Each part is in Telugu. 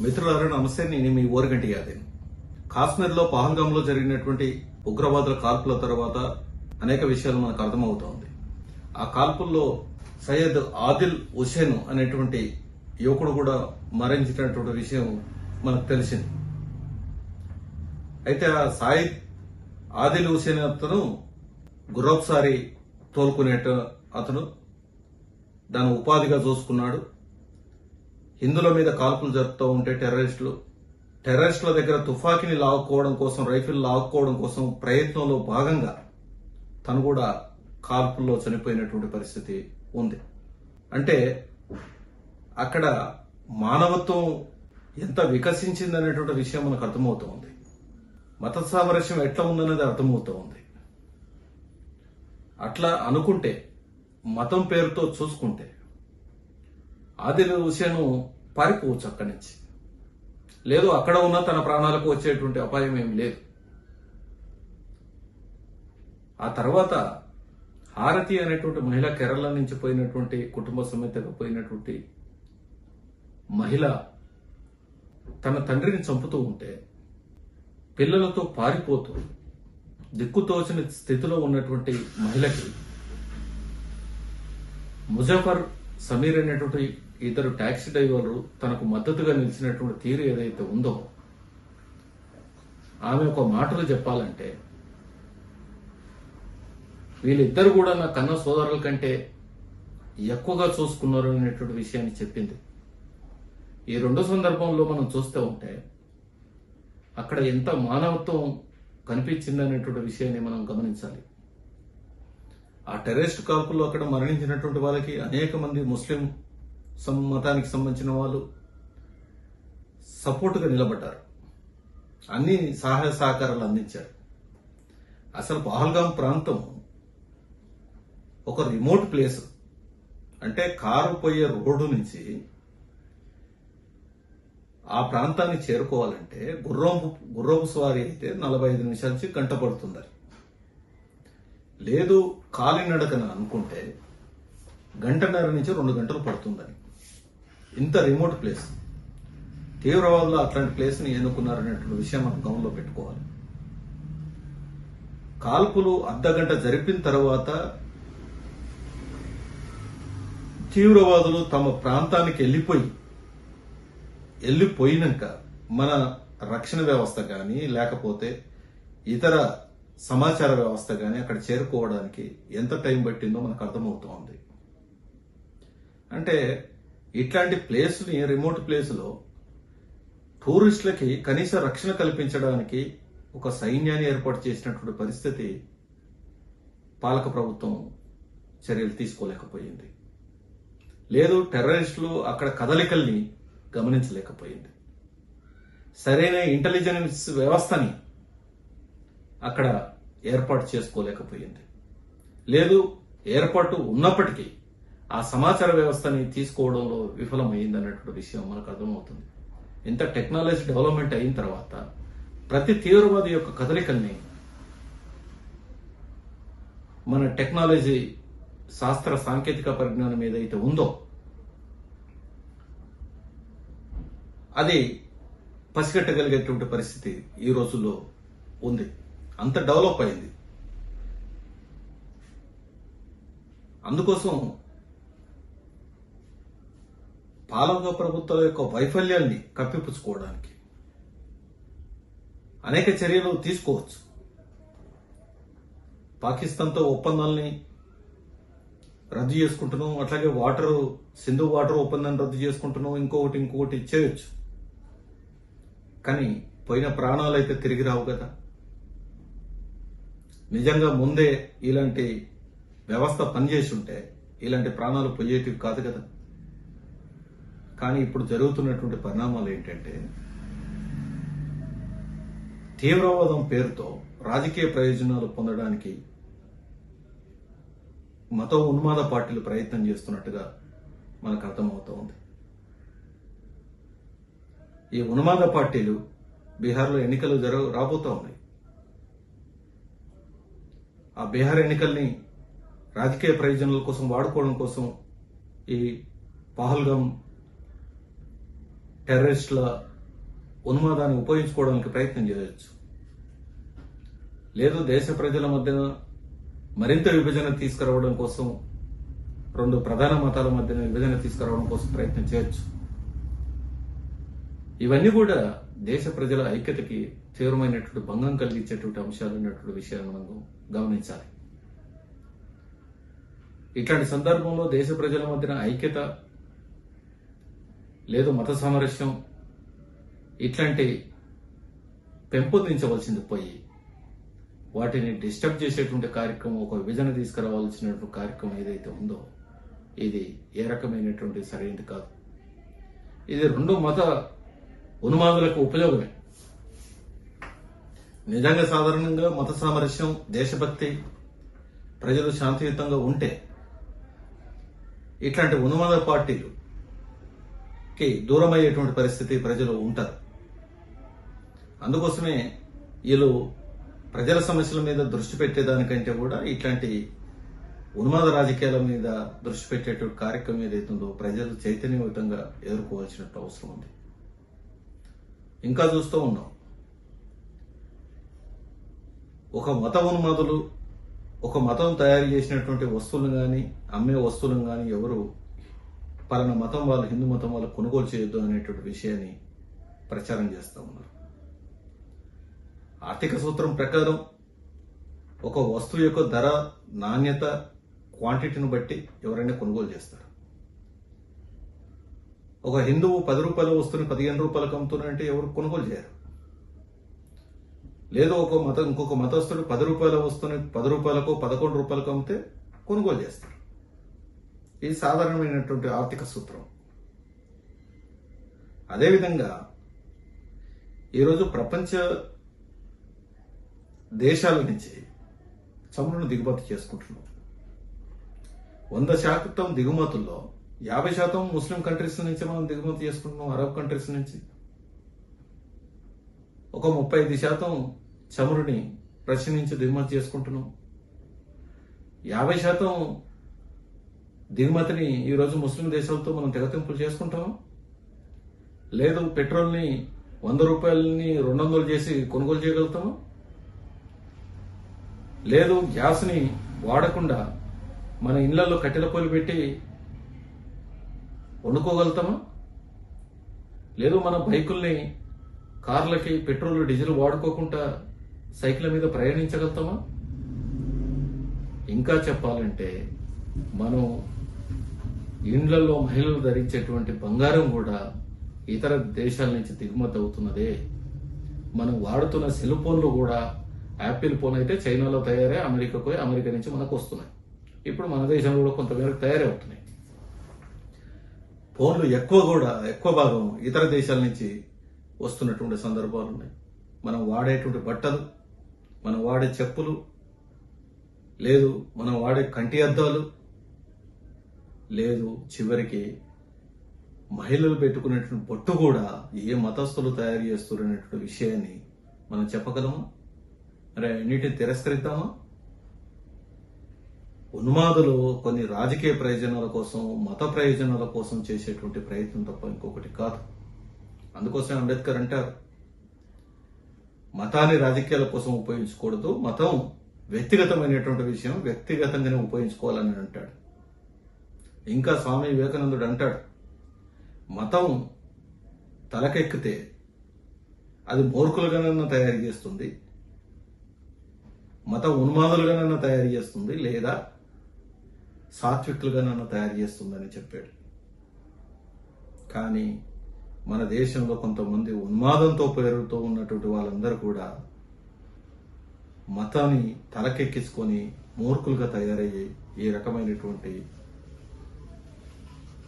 మిత్రులారా నమస్తే. నేను మీ ఓరగంటి యాదవ్. కాశ్మీర్లో పహల్గాంలో జరిగినటువంటి ఉగ్రవాదుల కాల్పుల తర్వాత అనేక విషయాలు మనకు అర్థమవుతోంది. ఆ కాల్పుల్లో సయ్యద్ ఆదిల్ హుసేన్ అనేటువంటి యువకుడు కూడా మరణించినటువంటి విషయం మనకు తెలిసింది. అయితే ఆ సాయిద్ ఆదిల్ హుసేన్ అతను గుర్రపుసారి తోలుకునేట అతను దాని ఉపాధిగా చూసుకున్నాడు. హిందుల మీద కాల్పులు జరుపుతూ ఉంటే టెర్రరిస్టులు. టెర్రరిస్టుల దగ్గర తుఫాకిని లాక్కోవడం కోసం రైఫిల్ లాక్కోవడం కోసం ప్రయత్నంలో భాగంగా తను కూడా కాల్పుల్లో చనిపోయినటువంటి పరిస్థితి ఉంది. అంటే అక్కడ మానవత్వం ఎంత వికసించింది అనేటువంటి విషయం మనకు అర్థమవుతూ ఉంది. మత సామరస్యం ఎట్లా ఉందనేది అర్థమవుతూ ఉంది. అట్లా అనుకుంటే మతం పేరుతో చూసుకుంటే ఆదిల్ హుసేను పారిపోవచ్చు అక్కడి నుంచి. లేదు అక్కడ ఉన్న తన ప్రాణాలకు వచ్చేటువంటి అపాయం ఏం లేదు. ఆ తర్వాత హారతి అనేటువంటి మహిళ కేరళ నుంచి పోయినటువంటి కుటుంబ సమేతగా పోయినటువంటి మహిళ తన తండ్రిని చంపుతూ ఉంటే పిల్లలతో పారిపోతూ దిక్కుతోచిన స్థితిలో ఉన్నటువంటి మహిళకి ముజఫర్ సమీర్ అనేటువంటి ఇద్దరు ట్యాక్సీ డ్రైవర్లు తనకు మద్దతుగా నిలిచినటువంటి తీరు ఏదైతే ఉందో ఆమె ఒక మాటలు చెప్పాలంటే వీళ్ళిద్దరు కూడా నా కన్న సోదరుల కంటే ఎక్కువగా చూసుకున్నారు అనేటువంటి విషయాన్ని చెప్పింది. ఈ రెండు సందర్భంలో మనం చూస్తూ ఉంటే అక్కడ ఎంత మానవత్వం కనిపించింది అనేటువంటి విషయాన్ని మనం గమనించాలి. ఆ టెర్రరిస్ట్ కాల్పుల్లో అక్కడ మరణించినటువంటి వాళ్ళకి అనేక మంది ముస్లిం మతానికి సంబంధించిన వాళ్ళు సపోర్టుగా నిలబడ్డారు. అన్ని సహాయ సహకారాలు అందించారు. అసలు పహల్గాం ప్రాంతం ఒక రిమోట్ ప్లేస్. అంటే కారు పోయే రోడ్డు నుంచి ఆ ప్రాంతాన్ని చేరుకోవాలంటే గుర్రం గుర్రపు స్వారీ అయితే నలభై ఐదు నిమిషాల నుంచి గంట పడుతుందని లేదు కాలినడకన అనుకుంటే గంటన్నర నుంచి రెండు గంటలు పడుతుందని ఇంత రిమోట్ ప్లేస్ తీవ్రవాదులు అట్లాంటి ప్లేస్ని ఎన్నుకున్నారనేటువంటి విషయం మనం గమనంలో పెట్టుకోవాలి. కాల్పులు అర్ధగంట జరిపిన తర్వాత తీవ్రవాదులు తమ ప్రాంతానికి వెళ్ళిపోయి వెళ్ళిపోయినాక మన రక్షణ వ్యవస్థ కానీ లేకపోతే ఇతర సమాచార వ్యవస్థ కానీ అక్కడ చేరుకోవడానికి ఎంత టైం పట్టిందో మనకు అర్థమవుతోంది. అంటే ఇట్లాంటి ప్లేస్ని రిమోట్ ప్లేస్లో టూరిస్టులకి కనీస రక్షణ కల్పించడానికి ఒక సైన్యాన్ని ఏర్పాటు చేసినటువంటి పరిస్థితి పాలక ప్రభుత్వం చర్యలు తీసుకోలేకపోయింది. లేదు టెర్రరిస్టులు అక్కడ కదలికల్ని గమనించలేకపోయింది. సరైన ఇంటెలిజెన్స్ వ్యవస్థని అక్కడ ఏర్పాటు చేసుకోలేకపోయింది. లేదు ఏర్పాటు ఉన్నప్పటికీ ఆ సమాచార వ్యవస్థని తీసుకోవడంలో విఫలమైంది అన్నటువంటి విషయం మనకు అర్థమవుతుంది. ఇంత టెక్నాలజీ డెవలప్మెంట్ అయిన తర్వాత ప్రతి తీవ్రవాది యొక్క కదలికల్ని మన టెక్నాలజీ శాస్త్ర సాంకేతిక పరిజ్ఞానం ఏదైతే ఉందో అది పసిగట్టగలిగేటువంటి పరిస్థితి ఈ రోజుల్లో ఉంది. అంత డెవలప్ అయింది. అందుకోసం పాలక ప్రభుత్వాల యొక్క వైఫల్యాల్ని కప్పిపుచ్చుకోవడానికి అనేక చర్యలు తీసుకోవచ్చు. పాకిస్తాన్తో ఒప్పందాల్ని రద్దు చేసుకుంటున్నాం అట్లాగే వాటర్ సింధు వాటర్ ఒప్పందాన్ని రద్దు చేసుకుంటున్నాం ఇంకొకటి ఇంకొకటి చేయొచ్చు. కానీ పోయిన ప్రాణాలు అయితే తిరిగి రావు కదా. నిజంగా ముందే ఇలాంటి వ్యవస్థ పనిచేసి ఉంటే ఇలాంటి ప్రాణాలు పోయేటివి కాదు కదా. కానీ ఇప్పుడు జరుగుతున్నటువంటి పరిణామాలు ఏంటంటే తీవ్రవాదం పేరుతో రాజకీయ ప్రయోజనాలు పొందడానికి మత ఉన్మాద పార్టీలు ప్రయత్నం చేస్తున్నట్టుగా మనకు అర్థమవుతూ ఉంది. ఈ ఉన్మాద పార్టీలు బీహార్లో ఎన్నికలు జరగ రాబోతూ ఉన్నాయి. ఆ బీహార్ ఎన్నికల్ని రాజకీయ ప్రయోజనాల కోసం వాడుకోవడం కోసం ఈ పహల్గాం టెర్రరిస్టుల ఉన్మాదాన్ని ఉపయోగించుకోవడానికి ప్రయత్నం చేయవచ్చు లేదు దేశ ప్రజల మధ్యన మరింత విభజన తీసుకురావడం కోసం రెండు ప్రధాన మతాల మధ్యన విభజన తీసుకురావడం కోసం ప్రయత్నం చేయొచ్చు. ఇవన్నీ కూడా దేశ ప్రజల ఐక్యతకి తీవ్రమైనటువంటి భంగం కలిగించేటువంటి అంశాలు ఉన్నటువంటి విషయాన్ని మనం గమనించాలి. ఇట్లాంటి సందర్భంలో దేశ ప్రజల మధ్యన ఐక్యత లేదు మత సామరస్యం. ఇట్లాంటి పెంపొందించవలసింది పోయి వాటిని డిస్టర్బ్ చేసేటువంటి కార్యక్రమం ఒక విభజన తీసుకురావాల్సినటువంటి కార్యక్రమం ఏదైతే ఉందో ఇది ఏ రకమైనటువంటి సరైనది కాదు. ఇది రెండు మత ఉన్మాదులకు ఉపయోగమే. నిజంగా సాధారణంగా మత సామరస్యం దేశభక్తి ప్రజలు శాంతియుతంగా ఉంటే ఇట్లాంటి ఉన్మాద పార్టీలు కి దూరమయ్యేటువంటి పరిస్థితి ప్రజలు ఉంటారు. అందుకోసమే వీళ్ళు ప్రజల సమస్యల మీద దృష్టి పెట్టేదానికంటే కూడా ఇట్లాంటి ఉన్మాద రాజకీయాల మీద దృష్టి పెట్టేటువంటి కార్యక్రమం ఏదైతుందో ప్రజలు చైతన్యయుతంగా ఎదుర్కోవాల్సినట్టు అవసరం ఉంది. ఇంకా చూస్తూ ఉన్నాం. ఒక మత ఉన్మాదులు ఒక మతం తయారు చేసినటువంటి వస్తువులను కానీ అమ్మే వస్తువులను కానీ ఎవరు పలానా మతం వాళ్ళు హిందూ మతం వాళ్ళు కొనుగోలు చేయొద్దు అనేటువంటి విషయాన్ని ప్రచారం చేస్తూ ఉన్నారు. ఆర్థిక సూత్రం ప్రకారం ఒక వస్తువు యొక్క ధర నాణ్యత క్వాంటిటీని బట్టి ఎవరైనా కొనుగోలు చేస్తారు. ఒక హిందువు పది రూపాయల వస్తువుని పదిహేను రూపాయలకు అమ్ముతున్నారంటే ఎవరు కొనుగోలు చేయరు. లేదు ఒక మత ఇంకొక మతస్థుడు పది రూపాయల వస్తువుని పది రూపాయలకు పదకొండు రూపాయలకు అమ్మితే కొనుగోలు చేస్తారు. ఇది సాధారణమైనటువంటి ఆర్థిక సూత్రం. అదేవిధంగా ఈరోజు ప్రపంచ దేశాల నుంచి చమురును దిగుమతి చేసుకుంటున్నాం. వంద శాతం దిగుమతుల్లో యాభై శాతం ముస్లిం కంట్రీస్ నుంచి మనం దిగుమతి చేసుకుంటున్నాం అరబ్ కంట్రీస్ నుంచి. ఒక ముప్పై ఐదు శాతం చమురుని రష్యా నుంచి దిగుమతి చేసుకుంటున్నాం. యాభై శాతం దిగుమతిని ఈరోజు ముస్లిం దేశాలతో మనం తెగతింపులు చేసుకుంటాము? లేదు పెట్రోల్ని వంద రూపాయలని రెండు వందలు చేసి కొనుగోలు చేయగలుగుతాము? లేదు గ్యాస్ని వాడకుండా మన ఇళ్ళలో కట్టెల పొయ్యిలు పెట్టి వండుకోగలుగుతామా? లేదు మన బైకుల్ని కార్లకి పెట్రోల్ డీజిల్ వాడుకోకుండా సైకిల్ మీద ప్రయాణించగలుగుతామా? ఇంకా చెప్పాలంటే మనం ఇండ్లలో మహిళలు ధరించేటువంటి బంగారం కూడా ఇతర దేశాల నుంచి దిగుమతి అవుతున్నదే. మనం వాడుతున్న సెల్ ఫోన్లు కూడా యాపిల్ ఫోన్ అయితే చైనాలో తయారై అమెరికాకు పోయి అమెరికా నుంచి మనకు వస్తున్నాయి. ఇప్పుడు మన దేశంలో కూడా కొంతమేరకు తయారై అవుతున్నాయి. ఫోన్లు ఎక్కువ కూడా ఎక్కువ భాగం ఇతర దేశాల నుంచి వస్తున్నటువంటి సందర్భాలు ఉన్నాయి. మనం వాడేటువంటి బట్టలు మనం వాడే చెప్పులు లేదు మనం వాడే కంటి అద్దాలు లేదు చివరికి మహిళలు పెట్టుకునేటువంటి బొట్టు కూడా ఏ మతస్థులు తయారు చేస్తున్నటువంటి విషయాన్ని మనం చెప్పగలమా? మరి అన్నిటిని తిరస్కరిద్దామా? ఉన్మాదులు కొన్ని రాజకీయ ప్రయోజనాల కోసం మత ప్రయోజనాల కోసం చేసేటువంటి ప్రయత్నం తప్ప ఇంకొకటి కాదు. అందుకోసం అంబేద్కర్ అంటారు మతాన్ని రాజకీయాల కోసం ఉపయోగించకూడదు మతం వ్యక్తిగతమైనటువంటి విషయం వ్యక్తిగతంగానే ఉపయోగించుకోవాలని అంటాడు. ఇంకా స్వామి వివేకానందుడు అంటాడు మతం తలకెక్కితే అది మూర్ఖులుగానన్నా తయారు చేస్తుంది మత ఉన్మాదులుగానన్నా తయారు చేస్తుంది లేదా సాత్వికులుగానన్నా తయారు చేస్తుందని చెప్పాడు. కానీ మన దేశంలో కొంతమంది ఉన్మాదంతో పేరుతో ఉన్నటువంటి వాళ్ళందరూ కూడా మతాన్ని తలకెక్కించుకొని మూర్ఖులుగా తయారయ్యి ఈ రకమైనటువంటి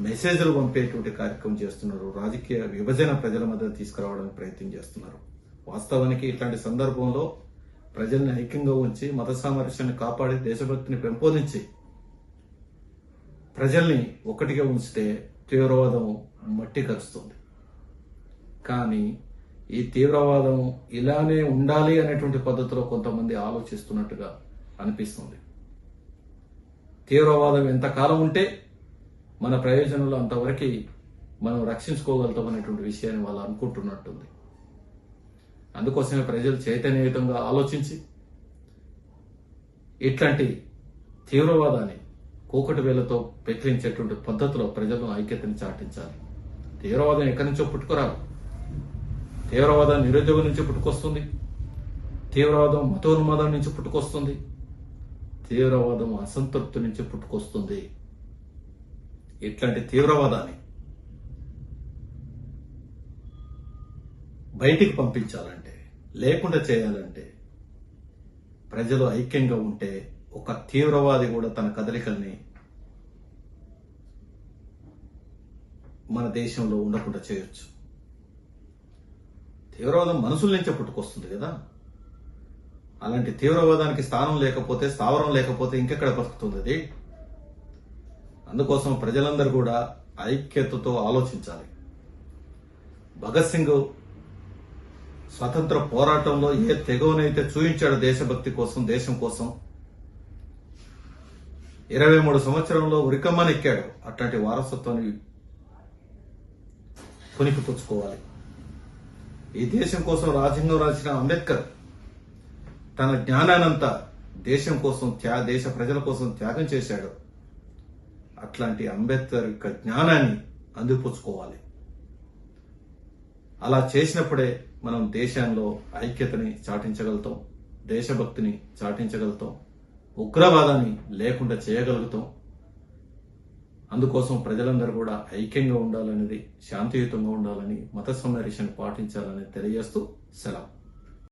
మెసేజ్లు పంపేటువంటి కార్యక్రమం చేస్తున్నారు. రాజకీయ విభజన ప్రజల మధ్య తీసుకురావడానికి ప్రయత్నం చేస్తున్నారు. వాస్తవానికి ఇట్లాంటి సందర్భంలో ప్రజల్ని ఐక్యంగా ఉంచి మత సామరస్యాన్ని కాపాడి దేశభక్తిని పెంపొందించి ప్రజల్ని ఒకటిగా ఉంచితే తీవ్రవాదం మట్టి కరుస్తుంది. కానీ ఈ తీవ్రవాదం ఇలానే ఉండాలి అనేటువంటి పద్ధతిలో కొంతమంది ఆలోచిస్తున్నట్టుగా అనిపిస్తుంది. తీవ్రవాదం ఎంతకాలం ఉంటే మన ప్రయోజనంలో అంతవరకు మనం రక్షించుకోగలుగుతాం అనేటువంటి విషయాన్ని వాళ్ళు అనుకుంటున్నట్టుంది. అందుకోసమే ప్రజలు చైతన్యయుతంగా ఆలోచించి ఇట్లాంటి తీవ్రవాదాన్ని కూకటి వేలతో పెకిలించేటువంటి పద్ధతిలో ప్రజలు ఐక్యతని చాటించాలి. తీవ్రవాదం ఎక్కడి నుంచో పుట్టుకురాదు. తీవ్రవాదం నిరుద్యోగం నుంచి పుట్టుకొస్తుంది. తీవ్రవాదం మతోన్మాదం నుంచి పుట్టుకొస్తుంది. తీవ్రవాదం అసంతృప్తి నుంచి పుట్టుకొస్తుంది. ఇట్లాంటి తీవ్రవాదాన్ని బయటికి పంపించాలంటే లేకుండా చేయాలంటే ప్రజలు ఐక్యంగా ఉంటే ఒక తీవ్రవాది కూడా తన కదలికల్ని మన దేశంలో ఉండకుండా చేయొచ్చు. తీవ్రవాదం మనుషుల నుంచే పుట్టుకొస్తుంది కదా. అలాంటి తీవ్రవాదానికి స్థానం లేకపోతే స్థావరం లేకపోతే ఇంకెక్కడ బతుకుతుంది అది? అందుకోసం ప్రజలందరూ కూడా ఐక్యతతో ఆలోచించాలి. భగత్ సింగ్ స్వతంత్ర పోరాటంలో ఏ తెగవనైతే చూయించాడు దేశభక్తి కోసం దేశం కోసం ఇరవై మూడు సంవత్సరంలో ఉరికమ్మని ఎక్కాడు అట్లాంటి వారసత్వాన్ని పునికిపుచ్చుకోవాలి ఈ దేశం కోసం రాజ్యాంగం రాసిన అంబేద్కర్ తన జ్ఞానానంతా దేశం కోసం త్యా దేశ ప్రజల కోసం త్యాగం చేశాడు. అట్లాంటి అంబేద్కర్ యొక్క జ్ఞానాన్ని అందిపుచ్చుకోవాలి. అలా చేసినప్పుడే మనం దేశంలో ఐక్యతని చాటించగలుగుతాం దేశభక్తిని చాటించగలుగుతాం ఉగ్రవాదాన్ని లేకుండా చేయగలుగుతాం. అందుకోసం ప్రజలందరూ కూడా ఐక్యంగా ఉండాలనేది శాంతియుతంగా ఉండాలని మత సంరక్షణ పాటించాలని తెలియజేస్తూ సెలవు.